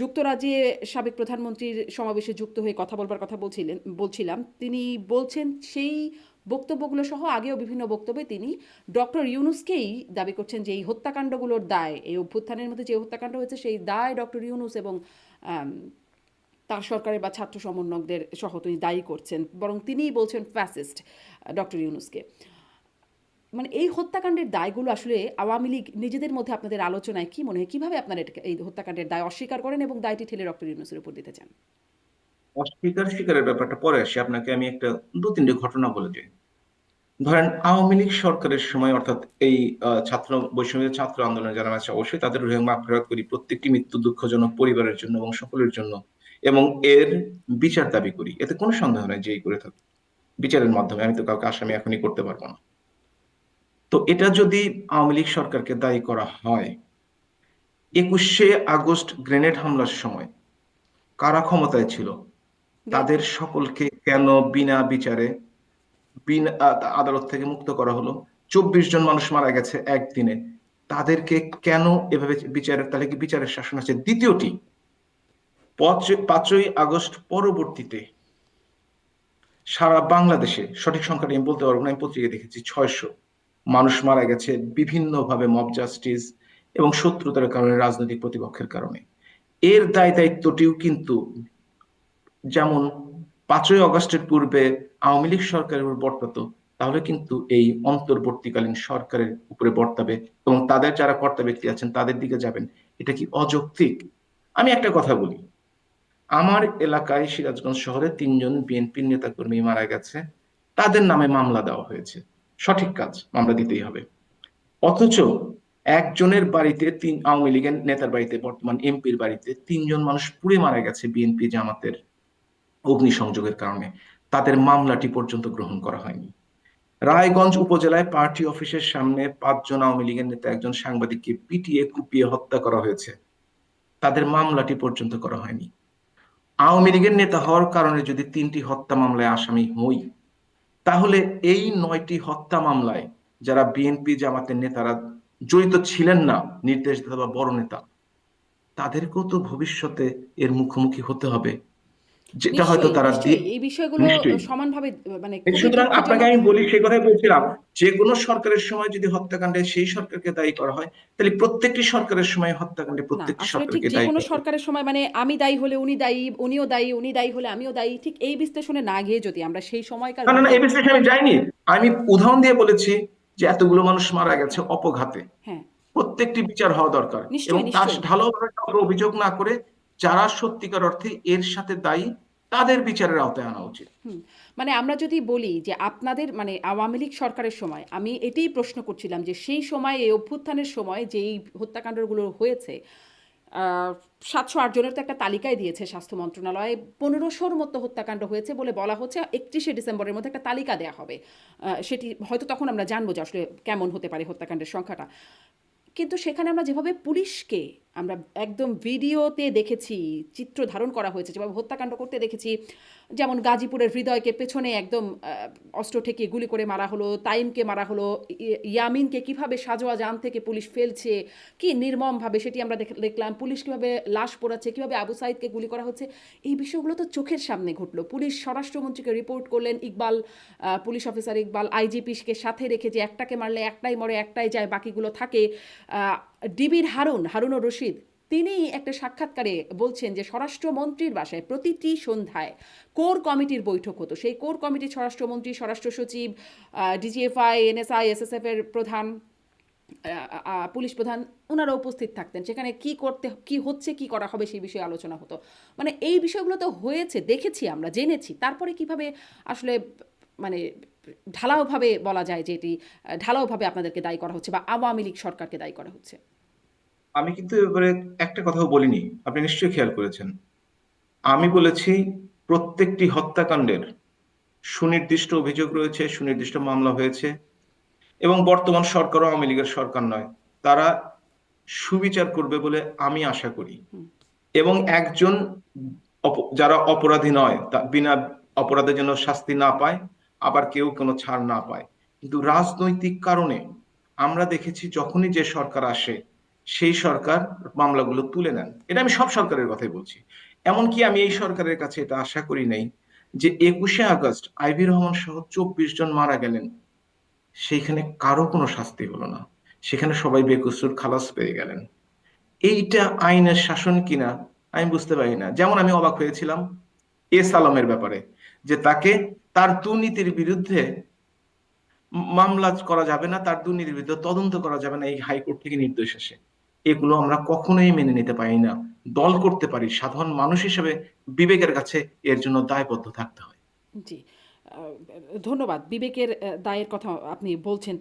যুক্তরাজ্যে সাবেক প্রধানমন্ত্রীর সমাবেশে যুক্ত হয়ে কথা বলবার কথা বলছিলেন, বলছিলাম। তিনি বলছেন, সেই বক্তব্যগুলো সহ আগেও বিভিন্ন বক্তব্যে তিনি ডক্টর ইউনুসকেই দাবি করছেন যে এই হত্যাকাণ্ডগুলোর দায়, এই অভ্যুত্থানের মধ্যে যে হত্যাকাণ্ড হয়েছে সেই দায় ডক্টর ইউনুস এবং তার সরকারের বা ছাত্র সমন্বয়কদের সহ তিনি দায়ী করছেন, বরং তিনিই বলছেন ফ্যাসিস্ট ডক্টর ইউনুসকে। মানে এই হত্যাকাণ্ডের দায়গুলো আসলে আওয়ামী লীগ নিজেদের মধ্যে আপনাদের আলোচনায় কি মনে হয়? কীভাবে আপনারা এই হত্যাকাণ্ডের দায় অস্বীকার করেন এবং দায়টি ঠেলে ডক্টর ইউনুসের উপর দিতে চান? অস্বীকার, স্বীকারের ব্যাপারটা পরে আসি। আপনাকে আমি একটা দু তিনটে ঘটনা বলে দিই। ধরেন, আওয়ামী লীগ সরকারের সময় অর্থাৎ এই ছাত্র, বৈষম্য ছাত্র আন্দোলনে যারা আছে, অবশ্যই তাদের রুহে মাফেরাত করি প্রত্যেকটি মৃত্যু দুঃখজনক পরিবারের জন্য এবং সকলের জন্য এবং এর বিচার দাবি করি। এতে কোনো সন্দেহ নাই যে করে থাকুক। বিচারের মাধ্যমে, আমি তো কাউকে আসামি এখনই করতে পারব না। তো এটা যদি আওয়ামী লীগ সরকারকে দায়ী করা হয় একুশে আগস্ট গ্রেনেড হামলার সময় কারা ক্ষমতায় ছিল? তাদের সকলকে কেন বিনা বিচারে বিনা আদালত থেকে মুক্ত করা হলো? চব্বিশ জন মানুষ মারা গেছে একদিনে। তাদেরকে কেন এভাবে বিচারের তাহলে কি বিচারের শাসন আছে? দ্বিতীয়টি পাঁচই আগস্ট পরবর্তীতে সারা বাংলাদেশে সঠিক সংখ্যাটা আমি বলতে পারব না আমি পত্রিকায় দেখেছি ছয়শো। মানুষ মারা গেছে বিভিন্নভাবে মব জাস্টিস এবং শত্রুতার কারণে রাজনৈতিক প্রতিপক্ষের কারণে। এর দায় দায়িত্বটিও কিন্তু যেমন পাঁচই অগস্টের পূর্বে আওয়ামী লীগ সরকারের উপর বর্তাতো, তাহলে কিন্তু এই অন্তর্বর্তীকালীন সরকারের উপরে বর্তাবে এবং তাদের যারা কর্তা ব্যক্তি আছেন তাদের দিকে যাবেন, এটা কি অযৌক্তিক? আমি একটা কথা বলি। আমার এলাকায় সিরাজগঞ্জ শহরে তিনজন বিএনপির নেতাকর্মী মারা গেছে, তাদের নামে মামলা দেওয়া হয়েছে। সঠিক কাজ মামলা দিতেই হবে। অথচ একজনের বাড়িতে তিন, আওয়ামী লীগের নেতার বাড়িতে, বর্তমান এমপির বাড়িতে তিনজন মানুষ পুড়ে মারা গেছে বিএনপি জামাতের অগ্নিসংযোগের কারণে। তাদের মামলাটি পর্যন্ত গ্রহণ করা হয়নি। রায়গঞ্জ উপজেলায় পার্টি অফিসের সামনে পাঁচজন আওয়ামী লীগের নেতা, একজন সাংবাদিককে পিটিয়ে কুপিয়ে হত্যা করা হয়েছে। তাদের মামলাটি পর্যন্ত করা হয়নি। আওয়ামী লীগের নেতা হওয়ার কারণে যদি তিনটি হত্যা মামলায় আসামি হই তাহলে এই নয়টি হত্যা মামলায় যারা বিএনপি জামাতের নেতারা জড়িত ছিলেন না, নির্দেশদাতা বা বড় নেতা, তাদেরকেও তো ভবিষ্যতে এর মুখোমুখি হতে হবে। যেটা হয়তো তারা এই বিষয়গুলো সমানভাবে মানে সুতরাং আপনাকে আমি বলি সেই কথাই বলছিলাম যে কোনো সরকারের সময় যদি হত্যাকাণ্ডে সেই সরকারকে দায়ী করা হয় তাহলে প্রত্যেকটি সরকারের সময় হত্যাকাণ্ডে প্রত্যেকটি সরকারকে দায়ী কোনো সরকারের সময় মানে আমি দায়ী হলে উনি দায়ী উনিও দায়ী উনি দায়ী হলে আমিও দায়ী ঠিক এই বিশ্লেষণে না গিয়ে যদি আমরা সেই সময়কার না না এই বিশ্লেষণে আমি যাইনি। আমি উদাহরণ দিয়ে বলেছি যে এতগুলো মানুষ মারা গেছে অপঘাতে। হ্যাঁ। প্রত্যেকটি বিচার হওয়া দরকার। এবং তার। ঢালাওভাবে অভিযোগ না করে যারা সত্যিকার অর্থে এর সাথে দায়ী, তাদের বিচারের আওতায় আনা উচিত। মানে আমরা যদি বলি যে আপনাদের মানে আওয়ামী লীগ সরকারের সময়, আমি এটাই প্রশ্ন করছিলাম যে সেই সময়, এই অভ্যুত্থানের সময় যেই হত্যাকাণ্ডগুলো হয়েছে সাতশো আট জনের তো একটা তালিকায় দিয়েছে স্বাস্থ্য মন্ত্রণালয়, পনেরোশোর মতো হত্যাকাণ্ড হয়েছে বলে বলা হচ্ছে, একত্রিশে ডিসেম্বরের মধ্যে একটা তালিকা দেওয়া হবে। সেটি হয়তো তখন আমরা জানব যে আসলে কেমন হতে পারে হত্যাকাণ্ডের সংখ্যাটা। কিন্তু সেখানে আমরা যেভাবে পুলিশকে আমরা একদম ভিডিওতে দেখেছি, চিত্র ধারণ করা হয়েছে, যেভাবে হত্যাকাণ্ড করতে দেখেছি। যেমন গাজীপুরের হৃদয়কে পেছনে একদম অস্ত্র ঠেকিয়ে গুলি করে মারা হলো, তাইমকে মারা হলো ইয়ামিনকে কীভাবে সাজোয়া জান থেকে পুলিশ ফেলছে, কি নির্মমভাবে সেটি আমরা দেখলাম, পুলিশ কীভাবে লাশ পোড়াচ্ছে, কীভাবে আবু সাইদকে গুলি করা হচ্ছে, এই বিষয়গুলো তো চোখের সামনে ঘটলো। পুলিশ স্বরাষ্ট্রমন্ত্রীকে রিপোর্ট করলেন, ইকবাল পুলিশ অফিসার ইকবাল আইজিপিকে সাথে রেখে যে একটাকে মারলে একটাই মরে, একটাই যায়, বাকিগুলো থাকে। ডিবির হারুন হারুন ও রশিদ, তিনি একটা সাক্ষাৎকারে বলছেন যে স্বরাষ্ট্রমন্ত্রীর বাসায় প্রতিটি সন্ধ্যায় কোর কমিটির বৈঠক হতো। সেই কোর কমিটির স্বরাষ্ট্রমন্ত্রী, স্বরাষ্ট্র সচিব ডিজিএফআই, এনএসআই, এসএসএফ এর প্রধান পুলিশ প্রধান ওনারা উপস্থিত থাকতেন। সেখানে কি করতে, কি হচ্ছে, কি করা হবে সেই বিষয়ে আলোচনা হতো। মানে এই বিষয়গুলো তো হয়েছে, দেখেছি আমরা, জেনেছি। তারপরে কীভাবে আসলে মানে ঢালাওভাবে বলা যায় যে এটি ঢালাওভাবে আপনাদেরকে দায়ী করা হচ্ছে বা আওয়ামী লীগ সরকারকে দায়ী করা হচ্ছে। আমি কিন্তু এবারে একটা কথাও বলিনি আপনি নিশ্চয়ই খেয়াল করেছেন। আমি বলেছি প্রত্যেকটি হত্যাকাণ্ডের সুনির্দিষ্ট অভিযোগ রয়েছে সুনির্দিষ্ট মামলা হয়েছে এবং বর্তমান সরকারও আওয়ামী লীগের সরকার নয়। তারা সুবিচার করবে বলে আমি আশা করি। এবং একজন যারা অপরাধী নয় বিনা অপরাধের জন্য শাস্তি না পায় আবার কেউ কোনো ছাড় না পায়। কিন্তু রাজনৈতিক কারণে আমরা দেখেছি যখনই যে সরকার আসে, সেই সরকার মামলাগুলো তুলে নেন। এটা আমি সব সরকারের কথাই বলছি। এমনকি আমি এই সরকারের কাছে এটা আশা করি নাই যে একুশে আগস্ট আইভি রহমান সহ চব্বিশ জন মারা গেলেন, সেইখানে কারও কোনো শাস্তি হলো না। সেখানে সবাই বেকসুর খালাস পেয়ে গেলেন। এইটা আইনের শাসন কিনা, আমি বুঝতে পারি না। যেমন আমি অবাক হয়েছিলাম এস আলমের ব্যাপারে, যে তাকে তার দুর্নীতির বিরুদ্ধে মামলা করা যাবে না, তার দুর্নীতির বিরুদ্ধে তদন্ত করা যাবে না, এই হাইকোর্ট থেকে নির্দেশ আসে। এগুলো আমরা কখনোই মেনে নিতে পারি না। দল করতে পারি, সাধারণ মানুষ হিসেবে বিবেকের কাছে এর জন্য দায়বদ্ধ থাকতে হয়। জি। ধন্যবাদ। বিবেকের দায়ের কথা আপনি বলছেন